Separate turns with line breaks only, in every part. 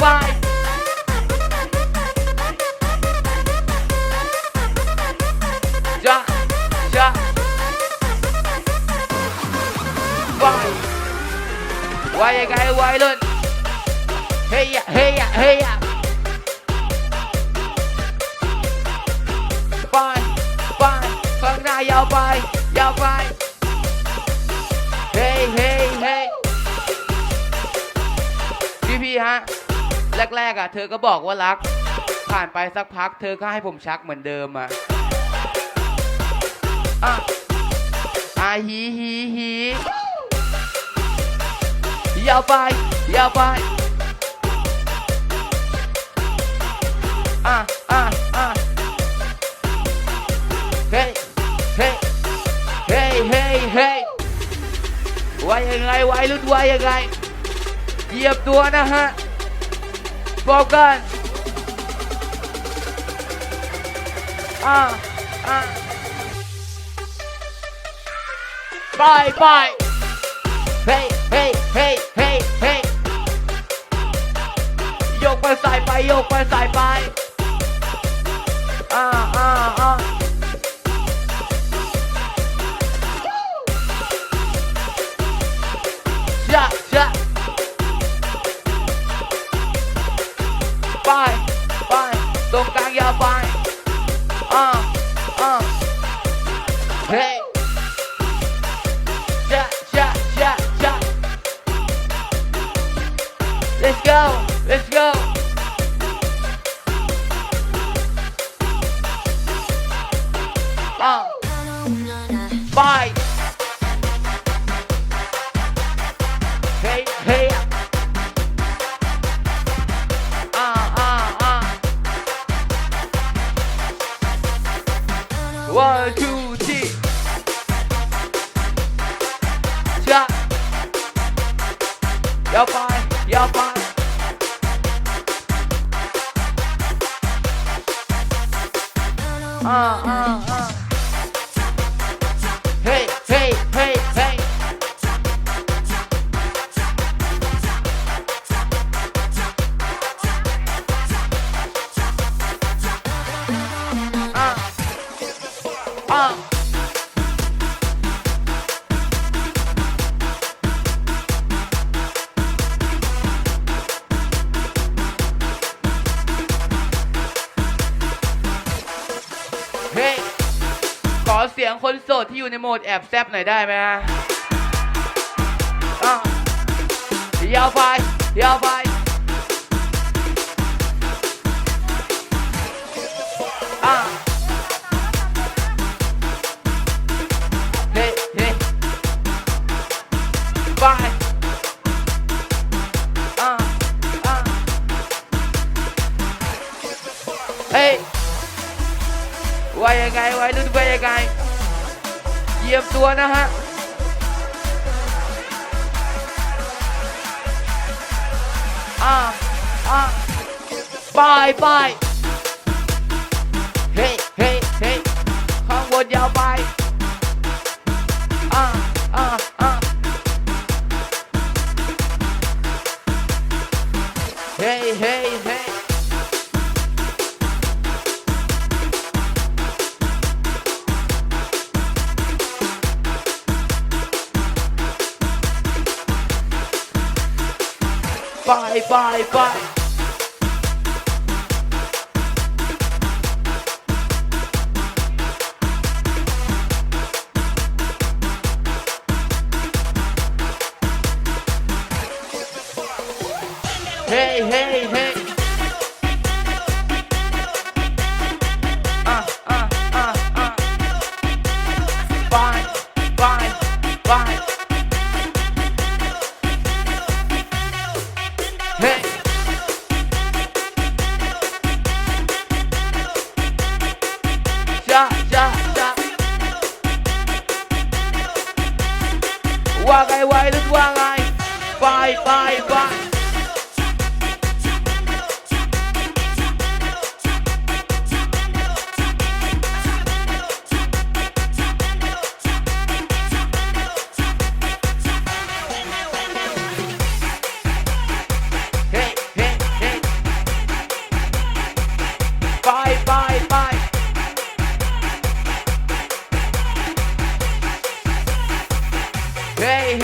ไปจะจะไปว่ายังไงวัยรุ่นเฮียเฮียเฮียไปไปข้างหน้ายาวไปยาวไปเฮ้เฮ้เฮ้พี่พี่ฮะ แรกๆอะ เธอก็บอกว่ารัก ผ่านไปสักพัก เธอก็ให้ผมชักเหมือนเดิมอะอะอะฮีฮีฮียาไปยาไปอะอะอะเฮ้เฮ้เฮ้เฮ้เฮ้ว่ายังไงวัยรุ่นว่ายังไงเหยียบตัวนะฮะ บอกกันอ่าอ่าไปไปเฮ้เฮ้เฮ้เฮ้เฮ้ยกไปใส่ไป ยกไปใส่ไป ตรงกลางยาวไปอ่าอ่าเฮ้ชะชะชะชะ Let's go Let's go อ่า one two three จ้ะยาวไปยาวไป อ่าเฮ้ยขอเสียงคนโสดที่อยู่ในโหมดแอบแซบหน่อยได้ไหมฮะอะยาวไปยาวไป เหยียบตัวนะฮะอ่าอ่าไปายเฮ้เฮ้เฮ้ข้างบนยาวไป ไปไปไป ว่าไงวัยรุ่นว่าไงไปไปไป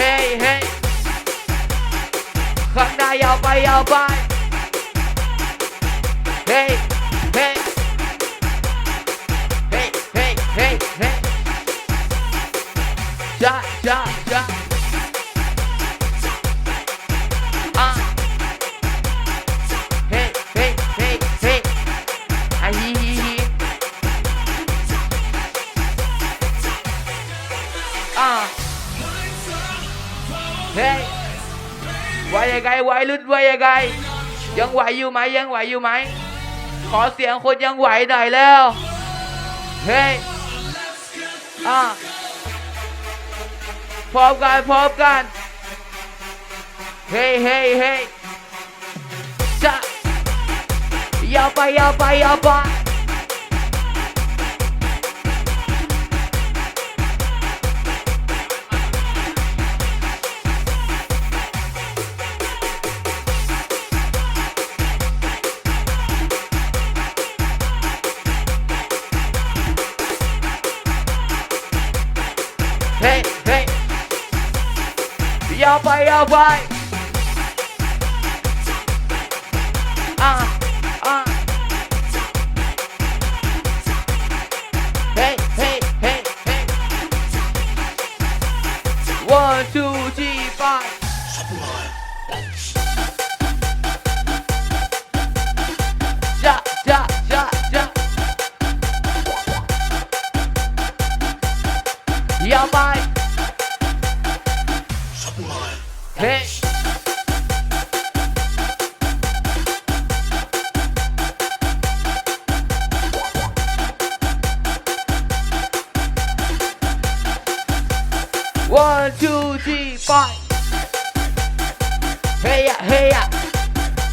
hey hey ข้างหน้ายาวไปยาวไป hey hey. Hey hey hey hey. Shot, shot, shot. ว่ายังไงวัยรุ่นว่ายังไง ยังไหวอยู่ไหมยังไหวอยู่ไหม ขอเสียงคนยังไหวหน่อยแล้ว เฮ้ยอะพร้อมกันพร้อมกัน เฮ้ยเฮ้ยเฮ้ยจะยาวไปยาวไปยาวไปา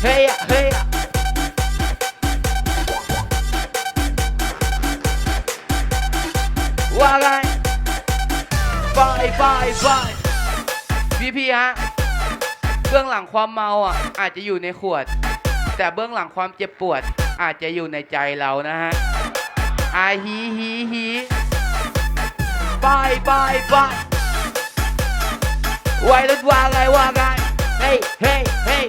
เฮ้ยอะเฮ้ยอะว่าไงไปไปไปพี่พี่ฮะ เบื้องหลังความเมาอะ อาจจะอยู่ในขวด แต่เบื้องหลังความเจ็บปวด อาจจะอยู่ในใจเรานะฮะอาฮีฮีฮีไปไปไปวัยไวรุดว่าไงว่าไงเฮ้ยเฮ้ยเฮ้ย